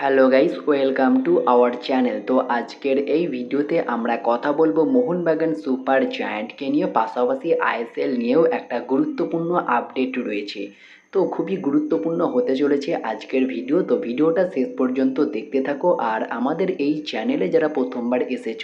Hello guys, welcome to our channel. তো আজকের এই ভিডিওতে আমরা কথা বলব মোহনবাগান সুপার জায়ান্টকে নিয়ে, পাশাপাশি আইএসএল নিয়েও একটা গুরুত্বপূর্ণ আপডেট রয়েছে। তো খুবই গুরুত্বপূর্ণ হতে চলেছে আজকের ভিডিও। তো ভিডিওটা শেষ পর্যন্ত দেখতে থাকো আর আমাদের এই চ্যানেলে যারা প্রথমবার এসেছ,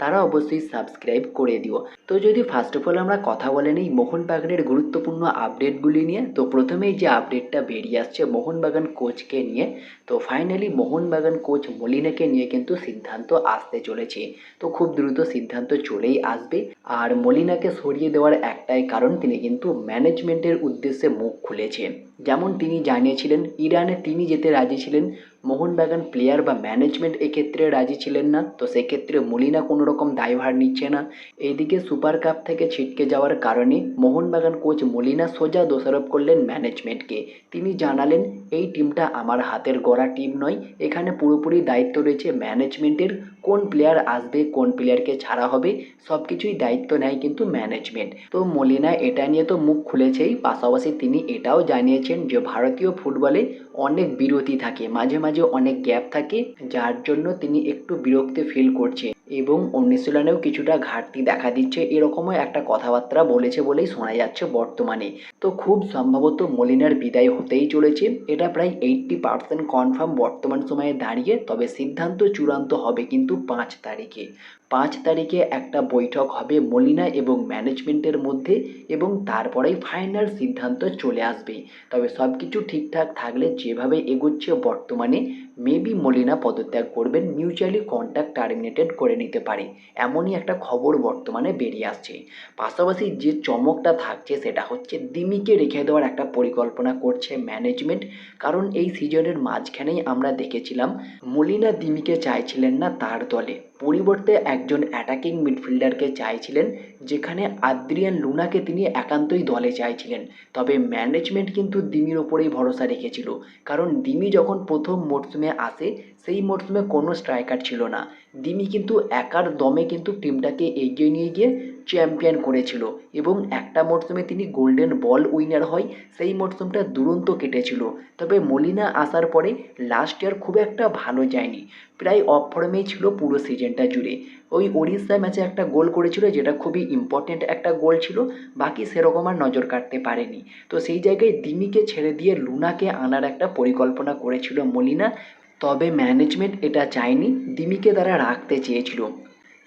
তারা অবশ্যই সাবস্ক্রাইব করে দিও। তো যদি ফার্স্ট অফ অল আমরা কথা বলে নিই মোহনবাগানের গুরুত্বপূর্ণ আপডেটগুলি নিয়ে, তো প্রথমেই যে আপডেটটা বেরিয়ে আসছে মোহনবাগান কোচকে নিয়ে, তো ফাইনালি মোহনবাগান কোচ মলিনাকে নিয়ে কিন্তু সিদ্ধান্ত আসতে চলেছে। তো খুব দ্রুত সিদ্ধান্ত চলেই আসবে। আর মলিনাকে সরিয়ে দেওয়ার একটাই কারণ, তিনি কিন্তু ম্যানেজমেন্টের উদ্দেশ্যে মুখ খুলেছে যেমন তিনি জানিয়েছিলেন ইরানে তিনি যেতে রাজি ছিলেন মোহনবাগান প্লেয়ার বা ম্যানেজমেন্ট এক্ষেত্রে রাজি ছিলেন না, তো সেক্ষেত্রে মলিনা কোনো রকম দায়ভার নিচ্ছে না। এইদিকে সুপার কাপ থেকে ছিটকে যাওয়ার কারণে মোহনবাগান কোচ মলিনা সোজা দোষারোপ করলেন ম্যানেজমেন্টকে তিনি জানালেন, এই টিমটা আমার হাতের গড়া টিম নয়, এখানে পুরোপুরি দায়িত্ব রয়েছে ম্যানেজমেন্টের কোন প্লেয়ার আসবে, কোন প্লেয়ারকে ছাড়া হবে সব কিছুই দায়িত্ব নেয় কিন্তু ম্যানেজমেন্ট তো মলিনা এটা নিয়ে তো মুখ খুলেছেই, পাশাপাশি তিনি এটাও জানিয়েছেন যে ভারতীয় ফুটবলে অনেক বিরতি থাকে, মাঝে মাঝে অনেক গ্যাপ থাকে, যার জন্য তিনি একটু বিরক্তি ফিল করছে এবং অনুশীলনেও কিছুটা ঘাটতি দেখা দিচ্ছে। এরকমও একটা কথাবার্তা বলেছে বলেই শোনা যাচ্ছে বর্তমানে। তো খুব সম্ভবত মলিনার বিদায় হতেই চলেছে। এটা প্রায় এইটটি পার্সেন্ট কনফার্ম বর্তমান সময়ে দাঁড়িয়ে, তবে সিদ্ধান্ত চূড়ান্ত হবে কিন্তু পাঁচ তারিখে। পাঁচ তারিখে একটা বৈঠক হবে মলিনা এবং ম্যানেজমেন্টের মধ্যে এবং তারপরেই ফাইনাল সিদ্ধান্ত চলে আসবে। তবে সব কিছু ঠিকঠাক থাকলে যেভাবে এগোচ্ছে বর্তমানে, মেবি মলিনা পদত্যাগ করবেন মিউচুয়ালি কন্ট্যাক্ট টার্মিনেটেড করে নিতে পারে। এমনই একটা খবর বর্তমানে বেরিয়ে আসছে। পাশাপাশি যে চমকটা থাকছে সেটা হচ্ছে দিমিকে রেখে দেওয়ার একটা পরিকল্পনা করছে ম্যানেজমেন্ট। কারণ এই সিজনের মাঝখানেই আমরা দেখেছিলাম, মলিনা দিমিকে চাইছিলেন না তার দলে। পরিবর্তে একজন অ্যাটাকিং মিডফিল্ডারকে চাইছিলেন যেখানে আদ্রিয়ান লুনাকে তিনি একান্তই দলে চাইছিলেন। তবে ম্যানেজমেন্ট কিন্তু দিমির ওপরেই ভরসা রেখেছিল। কারণ দিমি যখন প্রথম মরশুমে আসে, সেই মরশুমে কোনো স্ট্রাইকার ছিল না। দিমি কিন্তু একার দমে কিন্তু টিমটাকে এগিয়ে নিয়ে গিয়ে চ্যাম্পিয়ন করেছিল এবং একটা মরশুমে তিনি গোল্ডেন বল উইনার হয়, সেই মরশুমটা দুরন্ত কেটেছিল। তবে মলিনা আসার পরে লাস্ট ইয়ার খুব একটা ভালো যায়নি। প্রায় অফ ফর্মেই ছিল পুরো সিজনটা জুড়ে। ওই ওড়িশা ম্যাচে একটা গোল করেছিল যেটা খুবই ইম্পর্টেন্ট একটা গোল ছিল, বাকি সেরকম আর নজর কাটতে পারেনি। তো সেই জায়গায় দিমিকে ছেড়ে দিয়ে লুনাকে আনার একটা পরিকল্পনা করেছিল মলিনা, তবে ম্যানেজমেন্ট এটা চায়নি, দিমিকে তারা রাখতে চেয়েছিল।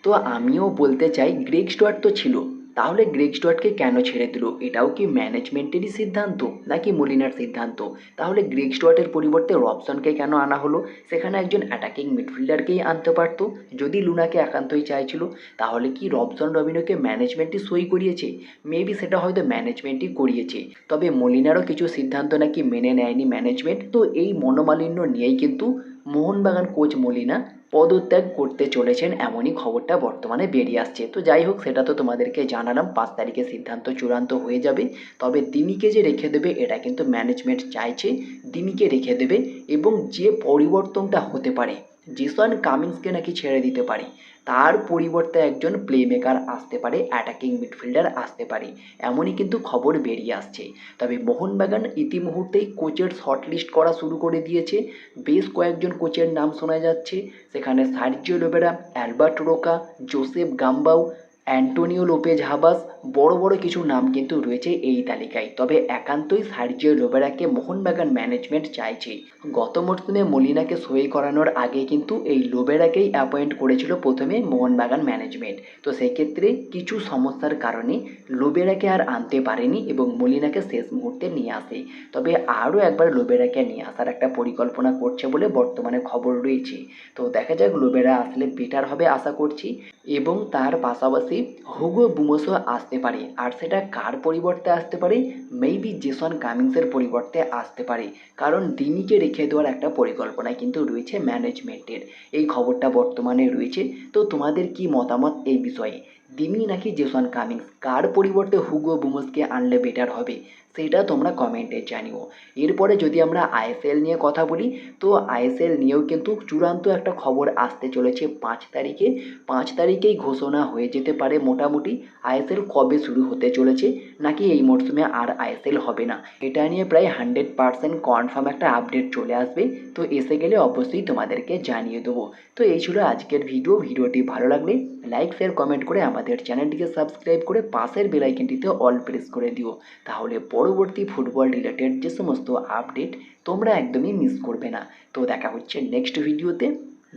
তো আমিও বলতে চাই গ্রেক স্টুয়ার্ট তো ছিল তাহলে গ্রেগ স্টুয়ার্টকে কেন ছেড়ে দিল? এটাও কি ম্যানেজমেন্টেরই সিদ্ধান্ত নাকি মলিনার সিদ্ধান্ত? তাহলে গ্রেগ স্টুয়ার্টের পরিবর্তে রবসনকে কেন আনা হলো? সেখানে একজন অ্যাটাকিং মিডফিল্ডারকেই আনতে পারতো। যদি লুনাকে একান্তই চাইছিল, তাহলে কি রবসন রবিনোকে ম্যানেজমেন্টই সই করিয়েছে? মেবি সেটা হয়তো ম্যানেজমেন্টই করিয়েছে। তবে মলিনারও কিছু সিদ্ধান্ত নাকি মেনে নেয়নি ম্যানেজমেন্ট তো এই মনোমালিন্য নিয়েই কিন্তু মোহনবাগান কোচ মলিনা পদত্যাগ করতে চলেছেন এমনই খবরটা বর্তমানে বেরিয়ে আসছে। তো যাই হোক, সেটা তো তোমাদেরকে জানালাম। পাঁচ তারিখে সিদ্ধান্ত চূড়ান্ত হয়ে যাবে। তবে দিমিকে যে রেখে দেবে, এটা কিন্তু ম্যানেজমেন্ট চাইছে। দিমিকে রেখে দেবে এবং যে পরিবর্তনটা হতে পারে জেসন কামিন্সকে নাকি ছেড়ে দিতে পারি। তার পরিবর্তে একজন প্লেমেকার আসতে পারে অ্যাটাকিং মিডফিল্ডার আসতে পারে। এমনই কিন্তু খবর বেরিয়ে আসছে। তবে মোহনবাগান ইতিমুহূর্তেই কোচের শর্ট লিস্ট করা শুরু করে দিয়েছে। বেশ কয়েকজন কোচের নাম শোনা যাচ্ছে। সেখানে Sergio Lobera, Albert Roca, Josep Gombau Antonio Lopez Habas, বড় বড় কিছু নাম কিন্তু রয়েছে এই তালিকায়। তবে একান্তই সার্জিও লোবেরাকে মোহনবাগান ম্যানেজমেন্ট চাইছে। গত মরশুমে মলিনাকে সই করানোর আগে কিন্তু এই লোবেরাকেই অ্যাপয়েন্ট করেছিল প্রথমে মোহনবাগান ম্যানেজমেন্ট। তো সেক্ষেত্রে কিছু সমস্যার কারণে লোবেরাকে আর আনতে পারেনি এবং মলিনাকে শেষ মুহূর্তে নিয়ে আসে। তবে আরও একবার লোবেরাকে নিয়ে আসার একটা পরিকল্পনা করছে বলে বর্তমানে খবর রয়েছে। তো দেখা যাক লোবেরা আসলে বেটার হবে আশা করছি। এবং তার পাশাপাশি হুগো বুমোসও আসতে পারে। আর সেটা কার পরিবর্তে আসতে পারে? মেবি জেসন কামিংসের পরিবর্তে আসতে পারে। কারণ ডিনিকে রেখে দেওয়ার একটা পরিকল্পনা কিন্তু রয়েছে ম্যানেজমেন্টের এই খবরটা বর্তমানে রয়েছে। তো তোমাদের কি মতামত এই বিষয়ে? দিমি নাকি জেসন কামিংস কার পরিবর্তে হুগো বুমসকে আনলে বেটার হবে? সেটা তোমরা কমেন্টে জানিও। এরপরে যদি আমরা আইএসএল নিয়ে কথা বলি, তো আইএসএল নিয়েও কিন্তু চূড়ান্ত একটা খবর আসতে চলেছে পাঁচ তারিখে। পাঁচ তারিখেই ঘোষণা হয়ে যেতে পারে মোটামুটি আইএসএল কবে শুরু হতে চলেছে, নাকি এই মরশুমে আর আইএসএল হবে না। এটা নিয়ে প্রায় হান্ড্রেড পারসেন্ট কনফার্ম একটা আপডেট চলে আসবে, তো এসে গেলে অবশ্যই তোমাদেরকে জানিয়ে দেবো। তো এই ছিল আজকের ভিডিও ভিডিওটি ভালো লাগলে লাইক শেয়ার কমেন্ট করে আমাদের চ্যানেলটিকে সাবস্ক্রাইব করে পাশের বেলাইকেনটিতে অল প্রেস করে দিও। তাহলে পরবর্তী ফুটবল রিলেটেড যে সমস্ত আপডেট তোমরা একদমই মিস করবে না। তো দেখা হচ্ছে নেক্সট ভিডিওতে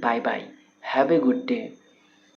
bye bye have a good day